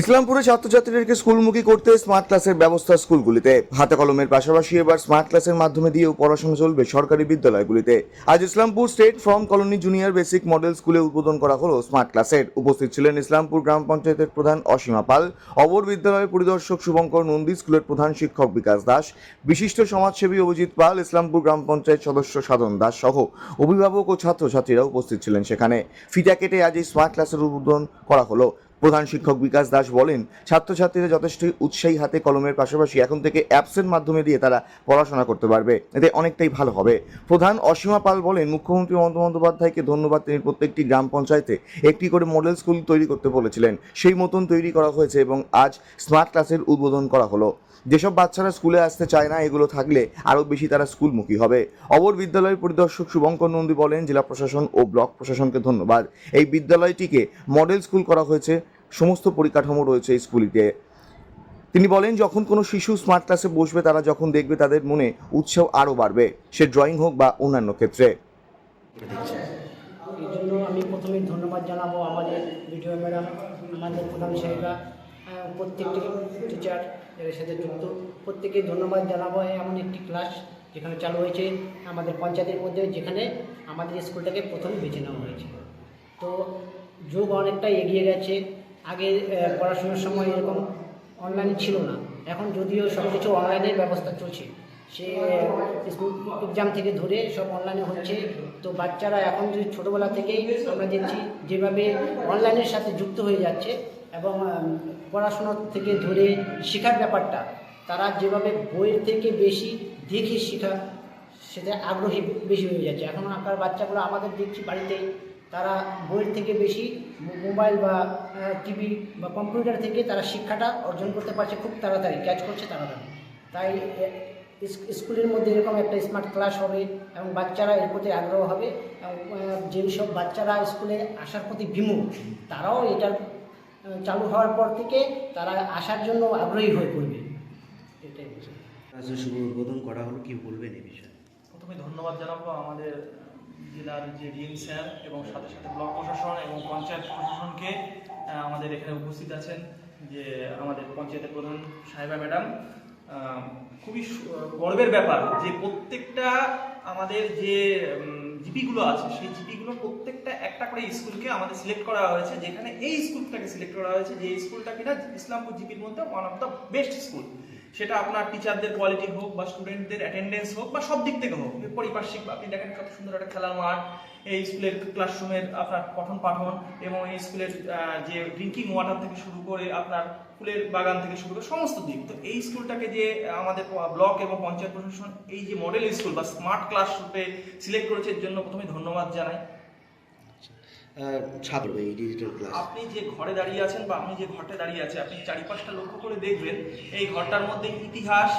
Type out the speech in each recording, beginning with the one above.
ইসলামপুরে ছাত্রছাত্রীদেরকে স্কুলমুখী করতে স্মার্ট ক্লাসের ব্যবস্থা স্কুলগুলিতে। হাতে কলমের পাশাপাশি এবার স্মার্ট ক্লাসের মাধ্যমে দিয়েও পড়াশোনা চলবে সরকারি বিদ্যালয়গুলিতে। আজ Islampur state from colony junior basic model স্কুলে উদ্বোধন করা হলো স্মার্ট ক্লাসের উপস্থিত ছিলেন ইসলামপুর গ্রাম পঞ্চায়েতের প্রধান অসীমা পাল অবর বিদ্যালয়ের পরিদর্শক শুভঙ্কর নন্দী, স্কুলের প্রধান শিক্ষক বিকাশ দাস, বিশিষ্ট সমাজসেবী অভিজিৎ পাল, ইসলামপুর গ্রাম পঞ্চায়েত সদস্য সাধন দাস সহ অভিভাবক ও ছাত্রছাত্রীরা উপস্থিত ছিলেন সেখানে। ফিতা কেটে আজ এই স্মার্ট ক্লাসের উদ্বোধন করা হলো। প্রধান শিক্ষক বিকাশ দাস বলেন, ছাত্রছাত্রীরা যথেষ্ট উৎসাহী হাতে কলমের পাশাপাশি এখন থেকে অ্যাপসের মাধ্যমে দিয়ে তারা পড়াশোনা করতে পারবে। এতে অনেকটাই ভালো হবে। প্রধান অসীমা পাল বলেন, মুখ্যমন্ত্রী মমতা বন্দ্যোপাধ্যায়কে ধন্যবাদ তিনি প্রত্যেকটি গ্রাম পঞ্চায়েতে একটি করে মডেল স্কুল তৈরি করতে বলেছিলেন। সেই মতন তৈরি করা হয়েছে এবং আজ স্মার্ট ক্লাসের উদ্বোধন করা হলো। যেসব বাচ্চারা স্কুলে আসতে চায় না, এগুলো থাকলে আরও বেশি তারা স্কুলমুখী হবে। অবর বিদ্যালয়ের পরিদর্শক শুভঙ্কর নন্দী বলেন, জেলা প্রশাসন ও ব্লক প্রশাসনকে ধন্যবাদ। এই বিদ্যালয়টিকে মডেল স্কুল করা হয়েছে, সমস্ত পরিকাঠামো রয়েছে এই স্কুলটিতে। তিনি বলেন, যখন কোনো শিশু স্মার্ট ক্লাসে বসবে, তারা যখন দেখবে, তাদের মনে উৎসাহ আরও বাড়বে, সে ড্রয়িং হোক বা অন্যান্য ক্ষেত্রে। আমি প্রথমে ধন্যবাদ জানাব আমাদের ভিডিও ম্যাডাম, আমাদের প্রধান সাহেবরা প্রত্যেকটি টিচার এর সাথে যুক্ত। প্রত্যেকে ধন্যবাদ জানাব। এমন একটি ক্লাস যেখানে চালু হয়েছে আমাদের পঞ্চায়েতের মধ্যে, যেখানে আমাদের স্কুলটাকে প্রথম বেছে নেওয়া হয়েছে। তো যুগ অনেকটা এগিয়ে গেছে। আগে পড়াশোনার সময় এরকম অনলাইন ছিল না। এখন যদিও সব কিছু অনলাইনের ব্যবস্থা চলছে। সে স্কুল এক্সাম থেকে ধরে সব অনলাইনে হচ্ছে। তো বাচ্চারা এখন যদি ছোটোবেলা থেকেই আমরা দেখছি, যেভাবে অনলাইনের সাথে যুক্ত হয়ে যাচ্ছে এবং উম, পড়াশোনা থেকে ধরে শেখার ব্যাপারটা তারা যেভাবে বইয়ের থেকে বেশি দেখে শেখা সেটা আগ্রহী বেশি হয়ে যাচ্ছে। এখন আঁকার বাচ্চাগুলো আমাদের দেখছি বাড়িতেই তারা বইয়ের থেকে বেশি মোবাইল বা টিভি বা কম্পিউটার থেকে তারা শিক্ষাটা অর্জন করতে পারছে খুব তাড়াতাড়ি ক্যাচ করছে তাড়াতাড়ি। তাই স্কুলের মধ্যে এরকম একটা স্মার্ট ক্লাস হবে এবং বাচ্চারা এর প্রতি আগ্রহ হবে এবং আহ, যেই সব বাচ্চারা স্কুলে আসার প্রতি বিমুখ তারাও এটার চালু হওয়ার পর থেকে তারা আসার জন্য আগ্রহী হয়ে পড়বে এটাই বলছি। শুভ উদ্বোধন করা হলো কি বলবেন এই বিষয়ে প্রথমে ধন্যবাদ জানাব আমাদের জেলার যে ডিএম স্যার এবং সাথে সাথে ব্লক প্রশাসন এবং পঞ্চায়েত প্রশাসনকে আমাদের এখানে উপস্থিত আছেন যে আমাদের পঞ্চায়েতের প্রধান সাহেবা ম্যাডাম খুবই গর্বের ব্যাপার যে প্রত্যেকটা আমাদের যে জিপিগুলো আছে, সেই জিপিগুলো প্রত্যেকটা একটা করে স্কুলকে আমাদের সিলেক্ট করা হয়েছে, যেখানে এই স্কুলটাকে সিলেক্ট করা হয়েছে, যে স্কুলটা কিনা ইসলামপুর জিপির মধ্যে one of the best school সেটা আপনার টিচারদের কোয়ালিটি হোক বা স্টুডেন্টদের অ্যাটেন্ডেন্স হোক বা সব দিক থেকে হোক পারিপার্শ্বিক, আপনি দেখেন কত সুন্দর একটা খেলার মাঠ, এই স্কুলের ক্লাসরুমের আপনার পঠন পাঠন এবং এই স্কুলের যে ড্রিঙ্কিং ওয়াটার থেকে শুরু করে আপনার ফুলের বাগান থেকে শুরু করে সমস্ত দিক। তো এই স্কুলটাকে যে আমাদের ব্লক এবং পঞ্চায়েত প্রশাসন এই যে মডেল স্কুল বা স্মার্ট ক্লাস রূপে সিলেক্ট করেছে, এর জন্য প্রথমে ধন্যবাদ জানাই। ছাত্র এই ডিজিটাল ক্লাস আপনি যে ঘরে দাঁড়িয়ে আছেন বা আপনি যে ঘরটা দাঁড়িয়ে আছে, আপনি চারিপাশটা লক্ষ্য করে দেখবেন, এই ঘরটার মধ্যে ইতিহাস,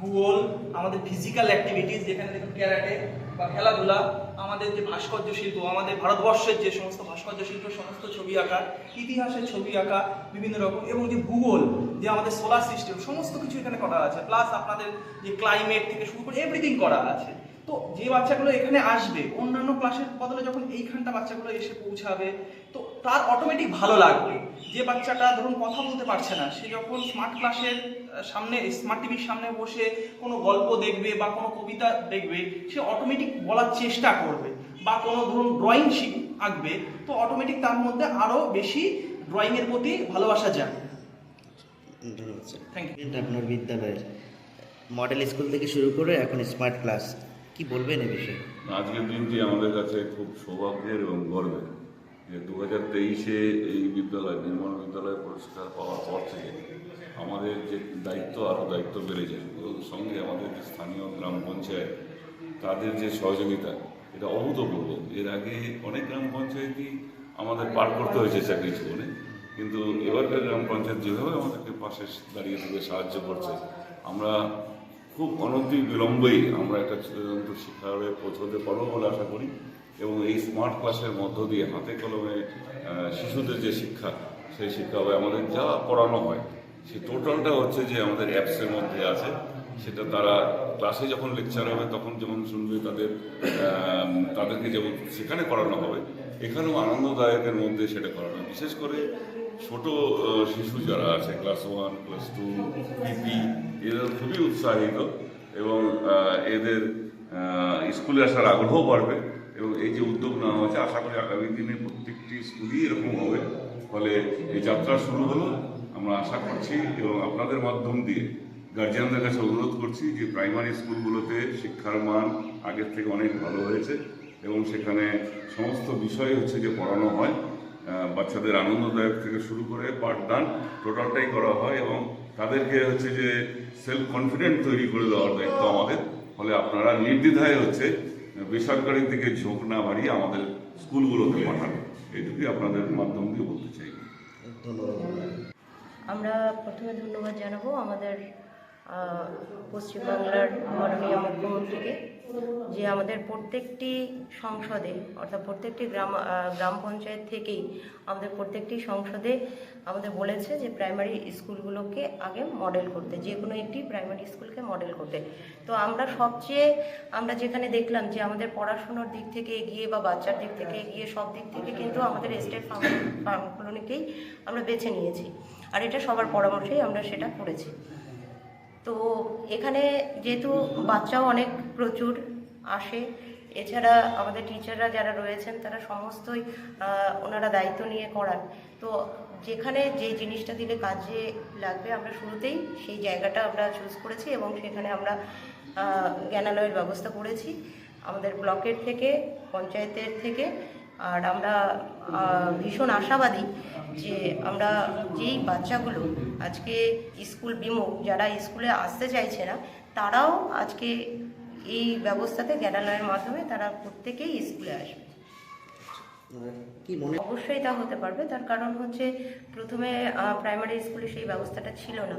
ভূগোল, আমাদের ফিজিক্যাল অ্যাক্টিভিটিস যেখানে দেখুন ক্যারাটে বা খেলাধুলা, আমাদের যে ভাস্কর্য শিল্প, আমাদের ভারতবর্ষের যে সমস্ত ভাস্কর্য শিল্প, সমস্ত ছবি আঁকা, ইতিহাসের ছবি আঁকা, বিভিন্ন রকম, এবং যে ভূগোল, যে আমাদের সোলার সিস্টেম সমস্ত কিছু এখানে করা আছে। প্লাস আপনাদের যে ক্লাইমেট থেকে শুরু করে এভরিথিং করা আছে। তো যে বাচ্চাগুলো এখানে আসবে অন্যান্য ক্লাসের বদলে যখন এইখানটা বাচ্চাগুলো এসে পৌঁছাবে তো তার অটোমেটিক ভালো লাগবে। যে বাচ্চাটা ধরুন কথা বলতে পারছে না সে যখন স্মার্ট ক্লাসের সামনে স্মার্ট টিভির সামনে বসে কোনো গল্প দেখবে বা কোনো কবিতা দেখবে সে অটোমেটিক বলার চেষ্টা করবে। বা কোনো ধরুন ড্রয়িং শিখ আঁকবে তো অটোমেটিক তার মধ্যে আরও বেশি ড্রয়িংয়ের প্রতি ভালোবাসা যায় ধন্যবাদ স্যার থ্যাংক ইউ আপনার বিদ্যালয়ের মডেল স্কুল থেকে শুরু করে এখন স্মার্ট ক্লাস কি বলবেন এই বিষয়ে? আজকের দিনটি আমাদের কাছে খুব সৌভাগ্যের এবং গর্বের যে দু হাজার তেইশে এই বিদ্যালয় নির্মল বিদ্যালয় পুরস্কার পাওয়ার পর থেকে আমাদের যে দায়িত্ব, আরও দায়িত্ব বেড়ে যায়। সঙ্গে আমাদের যে স্থানীয় গ্রাম পঞ্চায়েত, তাদের যে সহযোগিতা, এটা অভূতপূর্ব। এর আগে অনেক গ্রাম পঞ্চায়েতই আমাদের পার করতে হয়েছে চাকরি জীবনে, কিন্তু এবারকার গ্রাম পঞ্চায়েত যেভাবে আমাদেরকে পাশে দাঁড়িয়ে থেকে সাহায্য করছে, আমরা খুব অনতি বিলম্বেই আমরা একটা চিরন্তন শিক্ষারে পৌঁছতে পারব বলে আশা করি। এবং এই স্মার্ট ক্লাসের মধ্য দিয়ে হাতে কলমে শিশুদের যে শিক্ষা, সেই শিক্ষা হবে আমাদের যা পড়ানো হয়। সে টোটালটা হচ্ছে যে আমাদের অ্যাপসের মধ্যে আছে। সেটা তারা ক্লাসে যখন লেকচার হবে, তখন যেমন শুনবে তাদের তাদেরকে যেমন সেখানে করানো হবে, এখানেও আনন্দদায়কের মধ্যে সেটা করানো বিশেষ করে ছোট শিশু যারা আছে class one class two PP এরা খুবই উৎসাহিত এবং এদের স্কুলে আসার আগ্রহ বাড়বে এবং এই যে উদ্যোগ নেওয়া হয়েছে, আশা করি আগামী দিনে প্রত্যেকটি স্কুলই এরকম হবে। ফলে এই যাত্রা শুরু হলো, আমরা আশা করছি এবং আপনাদের মাধ্যম দিয়ে গার্জিয়ানদের কাছে অনুরোধ করছি যে প্রাইমারি স্কুলগুলোতে শিক্ষার মান আগের থেকে অনেক ভালো হয়েছে এবং সেখানে সমস্ত বিষয় হচ্ছে যে পড়ানো হয়। বাচ্চাদের আনন্দদায়ক থেকে শুরু করে পাঠদান টোটালটাই করা হয় এবং তাদেরকে হচ্ছে যে সেলফ কনফিডেন্ট তৈরি করে দেওয়ার দায়িত্ব আমাদের। ফলে আপনারা নির্দ্বিধায় হচ্ছে বেসরকারির দিকে ঝোঁক না বাড়িয়ে আমাদের স্কুলগুলোতে পাঠান। এইটুকুই আপনাদের মাধ্যম দিয়ে বলতে চাই। আমরা প্রথমে ধন্যবাদ জানাব আমাদের পশ্চিমবাংলার মাননীয় মুখ্যমন্ত্রীকে। যে আমাদের প্রত্যেকটি সংসদে, অর্থাৎ প্রত্যেকটি গ্রাম গ্রাম পঞ্চায়েত থেকেই আমাদের প্রত্যেকটি সংসদে আমাদের বলেছে যে প্রাইমারি স্কুলগুলোকে আগে মডেল করতে, যে কোনো একটি প্রাইমারি স্কুলকে মডেল করতে। তো আমরা সবচেয়ে, আমরা যেখানে দেখলাম যে আমাদের পড়াশুনোর দিক থেকে এগিয়ে বা বাচ্চার দিক থেকে এগিয়ে সব দিক থেকে কিন্তু আমাদের স্টেট ফার্ম ফার্ম আমরা বেছে নিয়েছি। আর এটা সবার পরামর্শেই আমরা সেটা করেছি। তো এখানে যেহেতু বাচ্চাও অনেক প্রচুর আসে, এছাড়া আমাদের টিচাররা যারা রয়েছেন তারা সমস্তই ওনারা দায়িত্ব নিয়ে করান। তো যেখানে যে জিনিসটা দিলে কাজে লাগবে আমরা শুরুতেই সেই জায়গাটা আমরা চুজ করেছি এবং সেখানে আমরা জ্ঞানালয়ের ব্যবস্থা করেছি। আমাদের ব্লকের থেকে, পঞ্চায়েতের থেকে আর আমরা ভীষণ আশাবাদী যে আমরা যেই বাচ্চাগুলো আজকে স্কুল বিমুখ যারা স্কুলে আসতে চাইছে না তারাও আজকে এই ব্যবস্থাতে জ্ঞানালয়ের মাধ্যমে তারা প্রত্যেকেই স্কুলে আসবে। অবশ্যই তা হতে পারবে। তার কারণ হচ্ছে প্রথমে প্রাইমারি স্কুলে সেই ব্যবস্থাটা ছিল না।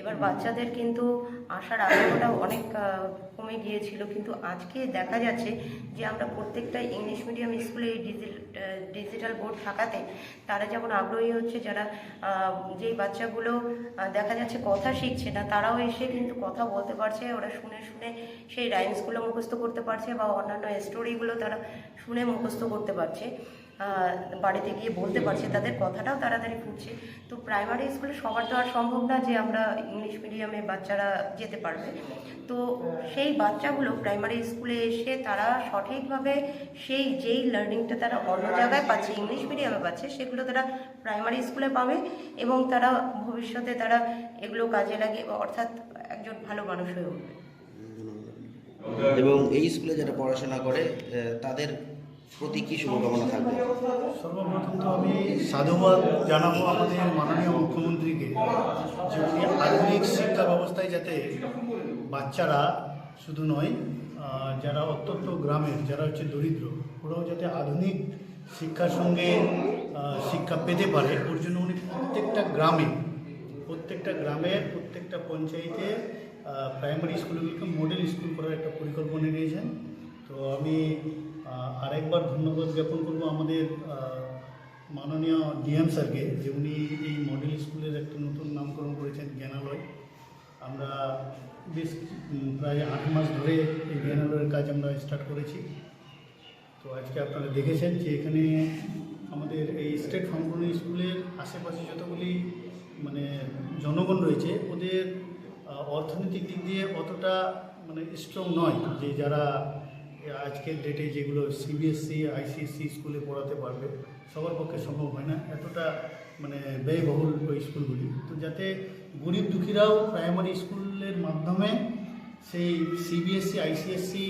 এবার বাচ্চাদের কিন্তু আসার আগ্রহটা অনেক কমে গিয়েছিল। কিন্তু আজকে দেখা যাচ্ছে যে আমরা প্রত্যেকটা ইংলিশ মিডিয়াম স্কুলে এই ডিজিটাল বোর্ড থাকাতে তারা যেমন আগ্রহী হচ্ছে, যারা যেই বাচ্চাগুলো দেখা যাচ্ছে কথা শিখছে না, তারাও এসে কিন্তু কথা বলতে পারছে। ওরা শুনে শুনে সেই রাইমসগুলো মুখস্থ করতে পারছে বা অন্যান্য স্টোরিগুলো তারা শুনে মুখস্থ করতে পারছে। বাড়িতে গিয়ে বলতে পারছে, তাদের কথাটাও তাড়াতাড়ি ফুটছে। তো প্রাইমারি স্কুলে সবার তো আর সম্ভব না যে আমরা ইংলিশ মিডিয়ামে বাচ্চারা যেতে পারবে। তো সেই বাচ্চাগুলো প্রাইমারি স্কুলে এসে তারা সঠিকভাবে সেই যেই লার্নিংটা তারা অন্য জায়গায় পাচ্ছে ইংলিশ মিডিয়ামে পাচ্ছে, সেগুলো তারা প্রাইমারি স্কুলে পাবে এবং তারা ভবিষ্যতে তারা এগুলো কাজে লাগে অর্থাৎ একজন ভালো মানুষ হয়ে উঠবে। এবং এই স্কুলে যারা পড়াশোনা করে তাদের প্রতি কি শুভকামনা থাকবে? সর্বপ্রথম তো আমি সাধুবাদ জানাব আমাদের মাননীয় মুখ্যমন্ত্রীকে যে উনি আধুনিক শিক্ষা ব্যবস্থায় যাতে বাচ্চারা শুধু নয় যারা অত্যন্ত গ্রামের, যারা হচ্ছে দরিদ্র, ওরাও যাতে আধুনিক শিক্ষার সঙ্গে শিক্ষা পেতে পারে, ওর জন্য উনি প্রত্যেকটা গ্রামে, প্রত্যেকটা গ্রামের, প্রত্যেকটা পঞ্চায়েতে প্রাইমারি স্কুলগুলোকে মডেল স্কুল করার একটা পরিকল্পনা নিয়েছেন। তো আমি আরেকবার ধন্যবাদ জ্ঞাপন করব আমাদের মাননীয় ডিএম স্যারকে, যে উনি এই মডেল স্কুলের একটা নতুন নামকরণ করেছেন জ্ঞানালয়। আমরা বেশ প্রায় আট মাস ধরে এই জ্ঞানালয়ের কাজ আমরা স্টার্ট করেছি। তো আজকে আপনারা দেখেছেন যে এখানে আমাদের এই স্টেট ফাউন্ডেশন স্কুলের আশেপাশে যতগুলি মানে জনগণ রয়েছে, ওদের অর্থনৈতিক দিক দিয়ে অতটা মানে স্ট্রং নয় যে যারা আজকের ডেটে যেগুলো সিবিএসসি আইসিএসসি স্কুলে পড়াতে পারবে, সবার পক্ষে সম্ভব হয় না। এতটা মানে ব্যয়বহুল স্কুলগুলি তো যাতে গরিব দুঃখীরাও প্রাইমারি স্কুলের মাধ্যমে সেই সিবিএসসি আইসিএসসি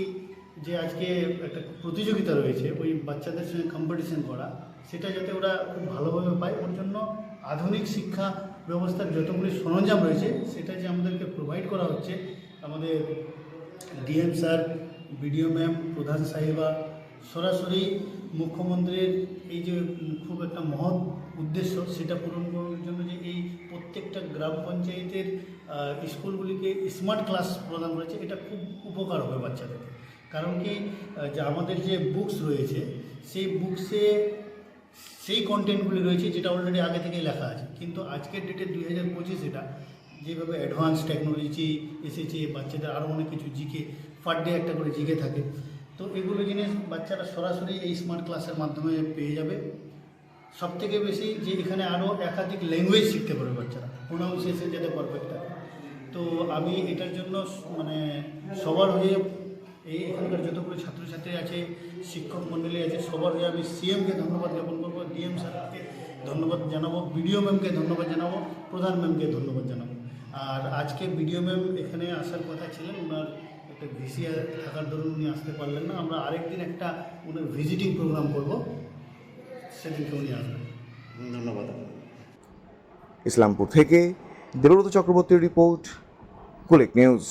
যে আজকে একটা প্রতিযোগিতা রয়েছে, ওই বাচ্চাদের সঙ্গে কম্পিটিশন করা, সেটা যাতে ওরা খুব ভালোভাবে পায়। ওর জন্য আধুনিক শিক্ষা ব্যবস্থার যতগুলি সরঞ্জাম রয়েছে, সেটা যে আমাদেরকে প্রোভাইড করা হচ্ছে, আমাদের ডিএম স্যার বিডিও ম্যাম, প্রধান সাহেবা, সরাসরি মুখ্যমন্ত্রীর এই যে খুব একটা মহৎ উদ্দেশ্য সেটা পূরণ করার জন্য যে এই প্রত্যেকটা গ্রাম পঞ্চায়েতের স্কুলগুলিকে স্মার্ট ক্লাস প্রদান করেছে, এটা খুব উপকার হবে বাচ্চাদেরকে। কারণ কি যে আমাদের যে বুকস রয়েছে, সেই বুকসে সেই কন্টেন্টগুলি রয়েছে যেটা অলরেডি আগে থেকেই লেখা আছে। কিন্তু আজকের ডেটে দুই হাজার পঁচিশ এটা, যেভাবে অ্যাডভান্স টেকনোলজি এসেছে বাচ্চাদের আরও অনেক কিছু জিকে পার ডে একটা করে জিকে থাকে। তো এগুলো জিনিস বাচ্চারা সরাসরি এই স্মার্ট ক্লাসের মাধ্যমে পেয়ে যাবে। সব থেকে বেশি যে এখানে আরও একাধিক ল্যাঙ্গুয়েজ শিখতে পারবে বাচ্চারা। প্রোনাউন্সিয়েশন যাতে পারফেক্টটা তো আমি এটার জন্য মানে সবার হয়ে এই এখানকার যতগুলো ছাত্রছাত্রী আছে, শিক্ষক মণ্ডলী আছে, সবার হয়ে আমি সিএমকে ধন্যবাদ জ্ঞাপন করব ডিএম স্যারকে ধন্যবাদ জানাব বিডিও ম্যামকে ধন্যবাদ জানাব, প্রধান ম্যামকে ধন্যবাদ জানাব। আর আজকে বিডিও ম্যাম এখানে আসার কথা ছিলেন, ওনার একটা ভিসি থাকার দরুন উনি আসতে পারলেন না। আমরা আরেকদিন একটা উনি ভিজিটিং প্রোগ্রাম করব। সেদিনকে উনি আসবেন। ধন্যবাদ। ইসলামপুর থেকে দেবব্রত চক্রবর্তীর রিপোর্ট কুলেক নিউজ।